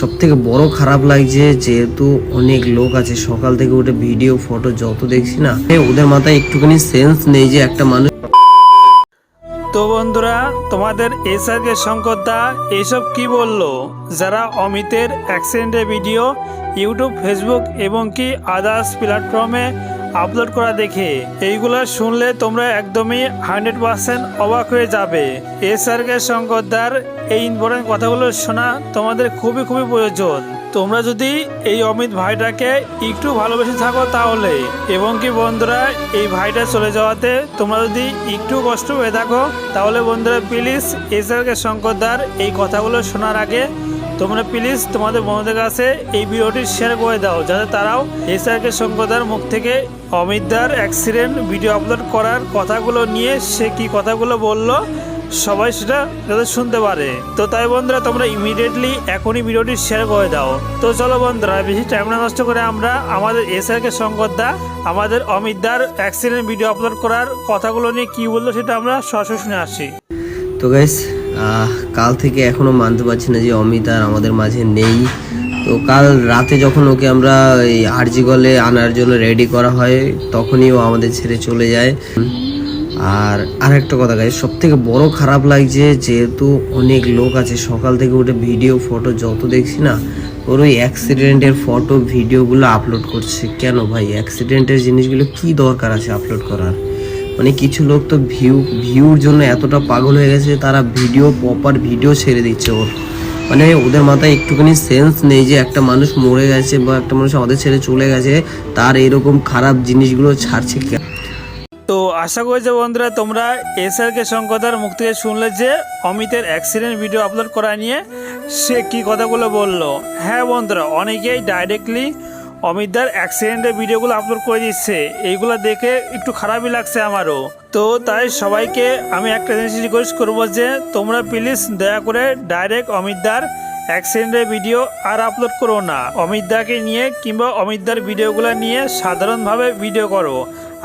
সব থেকে বড় খারাপ লাগছে যেহেতু অনেক লোক আছে, সকাল থেকে উঠে ভিডিও ফটো যত দেখছি না ওদের মাথায় একটুখানি সেন্স নেই যে একটা মানুষ তো বন্ধুরা, তোমাদের এসআরকে শঙ্কর দা এসব কি বলল? যারা অমিতের অ্যাক্সিডেন্টের ভিডিও ইউটিউব ফেসবুক এবং কি আদার্স প্ল্যাটফর্মে আপলোড করা দেখে। এইগুলো শুনলে তোমরা একদমই হান্ড্রেড পার্সেন্ট অবাক হয়ে যাবে। এসআরকে শঙ্করদার এই ইম্পর্টেন্ট কথাগুলো শোনা তোমাদের খুবই খুবই প্রয়োজন। তোমরা যদি এই অমিত ভাইটাকে একটু ভালোবেসে থাকো তাহলে। এবং কি বন্ধুরা, এই ভাইটা চলে যাওয়াতে তোমরা যদি একটু কষ্ট হয়ে থাকো, তাহলে বন্ধুরা প্লিজ এসআরকে শঙ্করদার এই কথাগুলো শোনার আগে তোমরা প্লিজ তোমাদের বন্ধুদের কাছে এই ভিডিওটি শেয়ার করে দাও, যাতে তারাও এসআরকে শঙ্করদার মুখ থেকে অমিতদার অ্যাক্সিডেন্ট ভিডিও আপলোড করার কথাগুলো নিয়ে সে কি কথাগুলো বলল, সবাই সেটা যাতে শুনতে পারে। তো তাই বন্ধুরা, তোমরা ইমিডিয়েটলি এখনই ভিডিওটি শেয়ার করে দাও। তো চলো বন্ধুরা, বেশি টাইম না নষ্ট করে আমরা আমাদের এসআরকে শঙ্করদা আমাদের অমিতদার অ্যাক্সিডেন্ট ভিডিও আপলোড করার কথাগুলো নিয়ে কি বলল সেটা আমরা সরাসরি শুনে আসি। তো গাইস কাল থেকে এখনও মানতে পারছি না যে অমিত আর আমাদের মাঝে নেই। তো কাল রাতে যখন ওকে আমরা এই আরজি গলে আনার জন্য রেডি করা হয়, তখনই ও আমাদের ছেড়ে চলে যায়। আর আর একটা কথা গাইস সব থেকে বড় খারাপ লাগছে যেহেতু অনেক লোক আছে, সকাল থেকে উঠে ভিডিও ফটো যত দেখছি না, ওর ওই অ্যাক্সিডেন্টের ফটো ভিডিওগুলো আপলোড করছে। কেন ভাই? অ্যাক্সিডেন্টের জিনিসগুলো কি দরকার আছে আপলোড করার? মানে কিছু লোক তো ভিউ ভিউর জন্য এতটা পাগল হয়ে গেছে তারা ভিডিও প্রপার ভিডিও ছেড়ে দিচ্ছে ওর। মানে ওদের মাথায় একটুখানি সেন্স নেই যে একটা মানুষ মরে গেছে বা একটা মানুষ আমাদের ছেড়ে চলে গেছে, তার এরকম খারাপ জিনিসগুলো ছাড়ছে তো আশা করি যে বন্ধুরা, তোমরা এসআরকে শঙ্করদার মুখ থেকে শুনলে যে অমিতের অ্যাক্সিডেন্ট ভিডিও আপলোড করা নিয়ে সে কি কথাগুলো বলল। হ্যাঁ বন্ধুরা, অনেকেই ডাইরেক্টলি অমিতদার অ্যাক্সিডেন্টের ভিডিওগুলো আপলোড করে দিচ্ছে। এইগুলো দেখে একটু খারাপই লাগছে আমারও। তো তাই সবাইকে আমি একটা জিনিস রিকোয়েস্ট করব যে, তোমরা প্লিজ দয়া করে ডাইরেক্ট অমিতদার অ্যাক্সিডেন্টের ভিডিও আর আপলোড করো না। অমিতদাকে নিয়ে কিংবা অমিতদার ভিডিওগুলো নিয়ে সাধারণভাবে ভিডিও করো।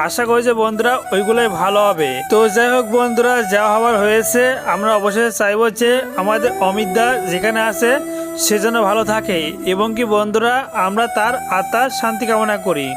আশা করি যে বন্ধুরা ওইগুলোই ভালো হবে। তো যাই হোক বন্ধুরা, যা হবার হয়েছে, আমরা অবশ্যই চাইব যে আমাদের অমিতদা যেখানে আছে সে যেন ভালো থাকে এবং কি বন্ধুরা আমরা তার আত্মার শান্তি কামনা করি।